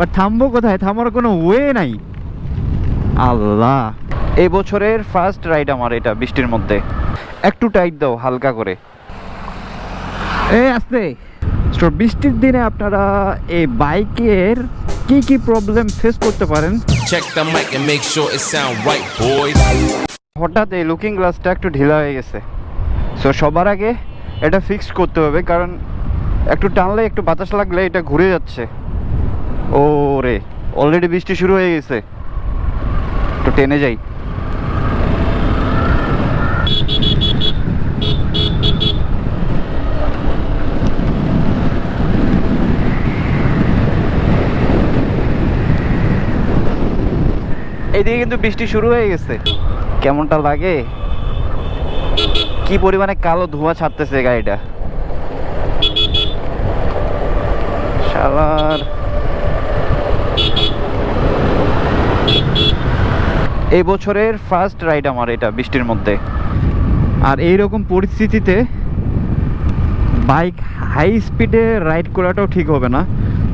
But থামবো কোথায়? থামার কোনো ওয়ে নাই। আল্লাহ। এই বছরের ফার্স্ট রাইড আমার এটা বৃষ্টির মধ্যে। একটু টাইট দাও হালকা করে। এ আসতে। তো বৃষ্টির দিনে আপনারা এই বাইকের কি কি প্রবলেম ফেস করতে পারেন. হঠাৎ এই লুকিং গ্লাসটা একটু ঢিলা হয়ে গেছে। সো সবার আগে এটা ফিক্স করতে হবে কারণ একটু টানলে একটু বাতাস লাগলে এটা ঘুরে যাচ্ছে। ও রে অলরেডি বৃষ্টি শুরু হয়ে গেছে। একটু টেনে যাই। এইদিকে কিন্তু বৃষ্টি শুরু হয়ে গেছে। কেমনটা লাগে? কি পরিমাণে কালো ধোঁয়া ছাড়তেছে গাড়িটা? শালার। এই বছরের ফার্স্ট রাইড আমার এটা বৃষ্টির মধ্যে। আর এই রকম পরিস্থিতিতে বাইক হাই স্পিডে রাইড করাটাও ঠিক হবে না।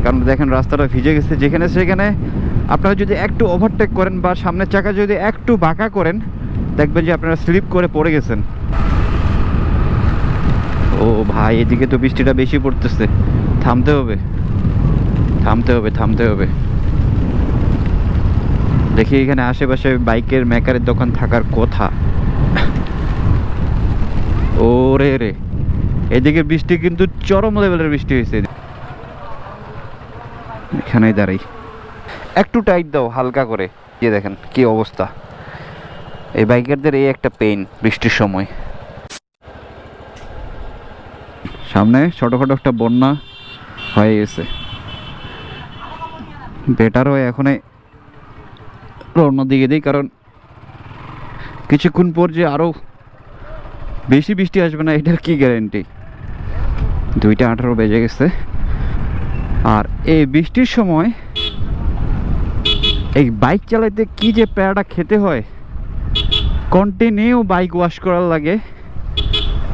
কারণ দেখেন রাস্তাটা ভিজে গেছে, যেখানে সেখানে আপনারা যদি একটু ওভারটেক করেন বা সামনের চাকা যদি একটু বাঁকা করেন, দেখবেন যে আপনারা স্লিপ করে পড়ে গেছেন। ও ভাই, এদিকে তো বৃষ্টিটা বেশি পড়তেছে। থামতে হবে। থামতে হবে থামতে হবে। দেখি এখানে আশেপাশে বাইকের মেকারের দোকান থাকার কথা। ও রে। রে এদিকে বৃষ্টি কিন্তু চরম লেভেলের বৃষ্টি হয়েছে। এখানেই দাঁড়াই। একটু টাইট দাও, হালকা করে। গিয়ে দেখেন কি অবস্থা। এই বাইকারদের এই একটা পেইন বৃষ্টির সময়। সামনে ছোটোখাটো একটা বন্যা হয়ে গেছে। বেটার হয় এখন রওনা দিকে দিই, কারণ কিছুক্ষণ পর যে আরও বেশি বৃষ্টি আসবে না, এটার কি গ্যারেন্টি দুইটা আঠারো বেজে গেছে। আর এই বৃষ্টির সময় এই বাইক চালাইতে কি যে প্যারাটা খেতে হয় কন্টিনিউ বাইক ওয়াশ করার লাগে।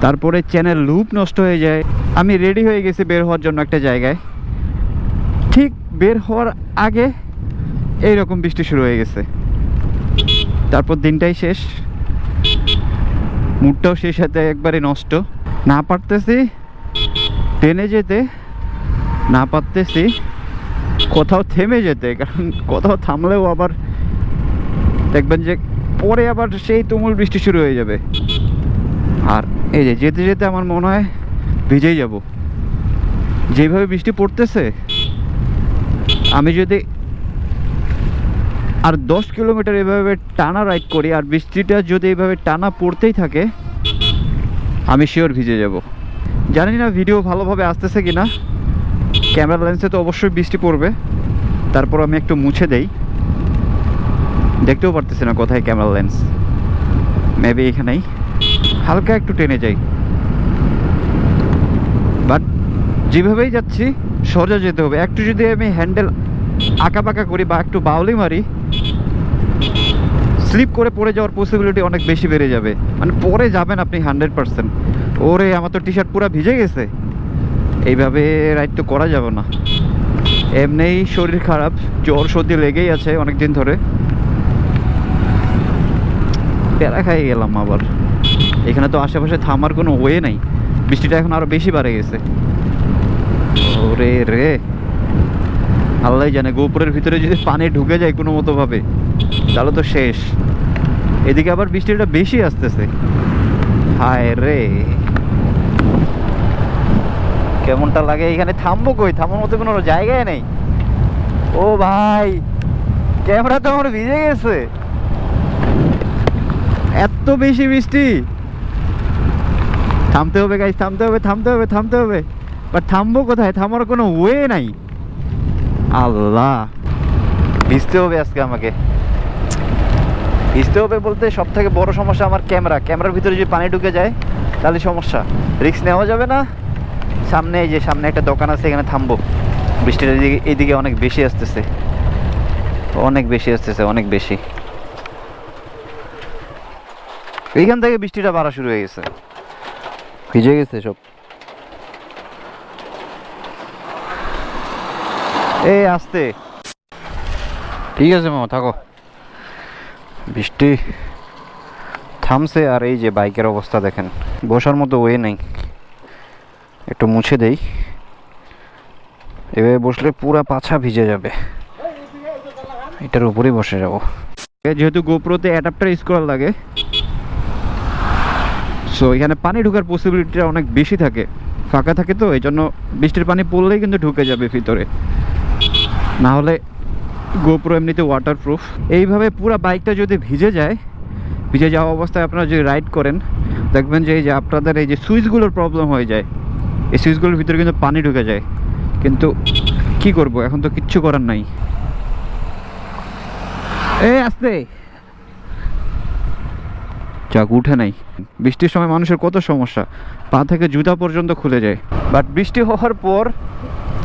তারপরে চ্যানেল লুপ নষ্ট হয়ে যায়। আমি রেডি হয়ে গেছি বের হওয়ার জন্য একটা জায়গায়। ঠিক বের হওয়ার আগে এই রকম বৃষ্টি শুরু হয়ে গেছে। তারপর দিনটাই শেষ। মুডটাও সেই সাথে একবারে নষ্ট। না পারতেছি ট্রেনে যেতে, না পারতেছি কোথাও থেমে যেতে, কারণ কোথাও থামলেও আবার দেখবেন যে পরে আবার সেই তুমুল বৃষ্টি শুরু হয়ে যাবে। আর এই যে যেতে যেতে আমার মনে হয় ভিজেই যাব। যেভাবে বৃষ্টি পড়তেছে, আমি যদি আর দশ কিলোমিটার এভাবে টানা রাইড করি, আর বৃষ্টিটা যদি এভাবে টানা পড়তেই থাকে, আমি শিওর ভিজে যাব। জানি না ভিডিও ভালোভাবে আসতেছে কি না ক্যামেরা লেন্সে তো অবশ্যই বৃষ্টি পড়বে, তারপর আমি একটু মুছে দেই। দেখতেও পারতেছি না কোথায় ক্যামেরা লেন্স মেবি এখানেই। হালকা একটু টেনে যাই। বাট যেভাবেই যাচ্ছি, সোজা যেতে হবে। একটু যদি আমি হ্যান্ডেল আঁকা পাকা করি বা একটু বাউলি মারি স্লিপ করে পড়ে যাওয়ার পসিবিলিটি অনেক বেশি বেড়ে যাবে। মানে পরে যাবেন আপনি হান্ড্রেড পার্সেন্ট ওরে, আমার তো টি শার্ট পুরো ভিজে গেছে। এইভাবে রাইড তো করা যাবে না। এমনিই শরীর খারাপ, জ্বর সর্দি লেগেই আছে অনেক দিন ধরে। প্যারা খাই গেলাম আবার। এখানে তো আশেপাশে থামার কোনো ওয়ে নাই। বৃষ্টিটা এখন আরও বেশি বাড়ে গেছে। ওরে রে। আল্লাহ জানে, গোপুরের ভিতরে যদি পানি ঢুকে যায় কোনো মতো ভাবে, তাহলে তো শেষ। এদিকে আবার বৃষ্টিটা বেশি আসতেছে। হায় রে। কেমনটা লাগে এখানে? থামবো কই? থামার মতো কোনো জায়গায় নেই। ও ভাই, ক্যামেরা তো আমার ভিজে গেছে। এত বেশি বৃষ্টি। থামতে হবে গাইজ থামতে হবে থামতে হবে থামতে হবে। বাট থামবো কোথায়? থামার কোনো ওয়ে নাই। আল্লাহ। ভিজতে হবে আজকে আমাকে। ভিজতে হবে বলতে সব থেকে বড় সমস্যা আমার ক্যামেরা। ক্যামেরার ভিতরে যদি পানি ঢুকে যায়, তাহলে সমস্যা। রিস্ক নেওয়া যাবে না। সামনে এই যে, সামনে একটা দোকান আছে, এখানে থামবো। বৃষ্টিটা এদিকে এইদিকে অনেক বেশি আসতেছে। অনেক বেশি আসতেছে, অনেক বেশি। এইখান থেকে বৃষ্টিটা বাড়া শুরু হয়ে গেছে। ভিজে গেছে সব। এই আসতে। ঠিক আছে মামা, থাকো। বৃষ্টি থামছে আর এই যে বাইকের অবস্থা দেখেন, বসার মতো ওয়ে নেই। একটু মুছে দেই। এভাবে বসলে পুরা পাছা ভিজে যাবে। এটার উপরেই বসে যাব। যেহেতু গোপ্রোতে অ্যাডাপ্টার ইউজ করার লাগে সো এখানে পানি ঢোকার পসিবিলিটিটা অনেক বেশি থাকে। ফাঁকা থাকে তো এই জন্য বৃষ্টির পানি পড়লেই কিন্তু ঢুকে যাবে ভিতরে। না হলে গোপ্রো এমনিতে ওয়াটারপ্রুফ এইভাবে পুরো বাইকটা যদি ভিজে যায়, ভিজে যাওয়া অবস্থায় আপনারা যদি রাইড করেন, দেখবেন যে এই যে আপনাদের এই যে সুইচগুলোর প্রবলেম হয়ে যায়। এই সুইচগুলোর ভিতরে কিন্তু পানি ঢুকে যায়। কিন্তু কি করব, এখন তো কিচ্ছু করার নাই। এ, আসতে! যাক, উঠে নাই। বৃষ্টির সময় মানুষের কত সমস্যা। পা থেকে জুতা পর্যন্ত খুলে যায়। বাট বৃষ্টি হওয়ার পর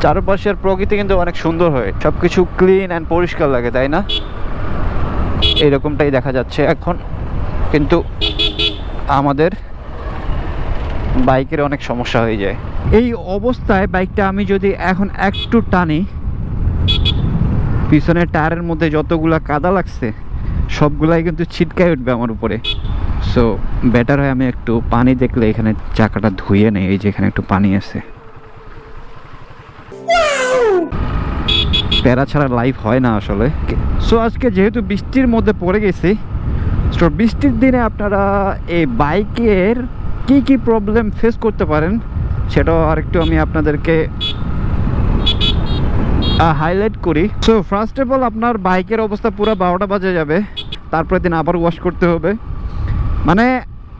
চারপাশের প্রকৃতি কিন্তু অনেক সুন্দর হয়। সব কিছু ক্লিন অ্যান্ড পরিষ্কার লাগে, তাই না? এরকমটাই দেখা যাচ্ছে এখন। কিন্তু আমাদের বাইকের অনেক সমস্যা হয়ে যায়। এই অবস্থায় বাইকটা আমি যদি এখন একটু টানি, পিছনের টায়ারের মধ্যে যতগুলা কাদা লাগছে, সবগুলাই কিন্তু ছিটকায় উঠবে আমার উপরে। সো বেটার হয় আমি একটু পানি দেখলে এখানে চাকাটা ধুয়ে নেই, এই যে এখানে একটু পানি আছে। প্যারা ছাড়া লাইফ হয় না আসলে। সো আজকে যেহেতু বৃষ্টির মধ্যে পড়ে গেছি সো বৃষ্টির দিনে আপনারা এই বাইকের কি কি প্রবলেম ফেস করতে পারেন, সেটাও আরেকটু আমি আপনাদেরকে হাইলাইট করি। সো ফার্স্ট অফ অল আপনার বাইকের অবস্থা পুরো বারোটা বাজে যাবে তারপরে দিন আবার ওয়াশ করতে হবে। মানে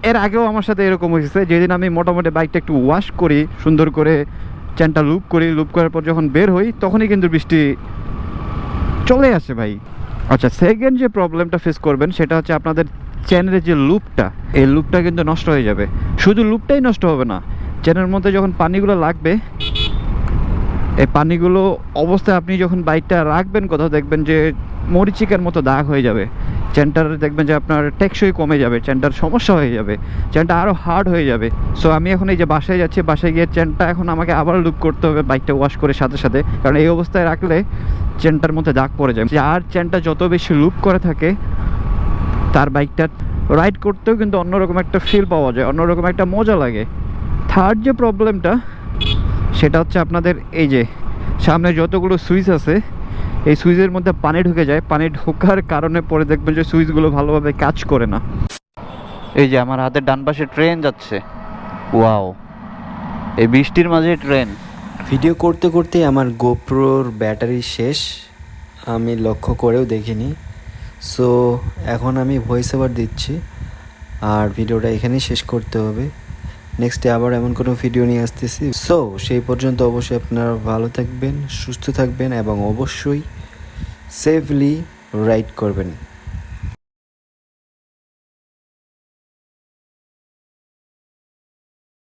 এর আগেও আমার সাথে এরকম হয়েছে, যেদিন আমি মোটামুটি বাইকটা একটু ওয়াশ করি, সুন্দর করে চ্যানটা লুপ করি, লুপ করার পর যখন বের হই, তখনই কিন্তু বৃষ্টি চলে আসে ভাই। আচ্ছা সেকেন্ড যে প্রবলেমটা ফেস করবেন, সেটা হচ্ছে আপনাদের চ্যানেলের যে লুপটা, এই লুপটা কিন্তু নষ্ট হয়ে যাবে। শুধু লুপটাই নষ্ট হবে না, চ্যানের মধ্যে যখন পানিগুলো লাগবে, এই পানিগুলো অবস্থায় আপনি যখন বাইকটা রাখবেন, কোথাও দেখবেন যে মরিচিকার মতো দাগ হয়ে যাবে। চ্যানটার দেখবেন যে আপনার টেকসই কমে যাবে চ্যানটার সমস্যা হয়ে যাবে চ্যানটা আরও হার্ড হয়ে যাবে। সো আমি এখন এই যে বাসায় যাচ্ছি, বাসায় গিয়ে চ্যানটা এখন আমাকে আবার লুপ করতে হবে বাইকটা ওয়াশ করে সাথে সাথে। কারণ এই অবস্থায় রাখলে চ্যানটার মধ্যে দাগ পড়ে যায়। আর চ্যানটা যত বেশি লুপ করে থাকে, তার বাইকটা রাইড করতেও কিন্তু অন্যরকম একটা ফিল পাওয়া যায়, অন্যরকম একটা মজা লাগে। থার্ড যে প্রবলেমটা সেটা হচ্ছে আপনাদের এই যে সামনে যতগুলো সুইচ আছে এই সুইচের মধ্যে পানি ঢুকে যায়। পানি ঢোকার কারণে পরে দেখবেন যে সুইচগুলো ভালোভাবে কাজ করে না। এই যে আমার হাতের ডান পাশে ট্রেন যাচ্ছে। ওয়াও। এই বৃষ্টির মাঝে ট্রেন। ভিডিও করতে করতে আমার গোপ্রোর ব্যাটারি শেষ। আমি লক্ষ্য করেও দেখিনি। সো এখন আমি ভয়েস ওভার দিচ্ছি। আর ভিডিওটা এখানেই শেষ করতে হবে। নেক্সটে আবার এমন কোনো ভিডিও নিয়ে আসতেছি। সো সেই পর্যন্ত অবশ্যই আপনারা ভালো থাকবেন, সুস্থ থাকবেন এবং অবশ্যই সেফলি রাইড করবেন।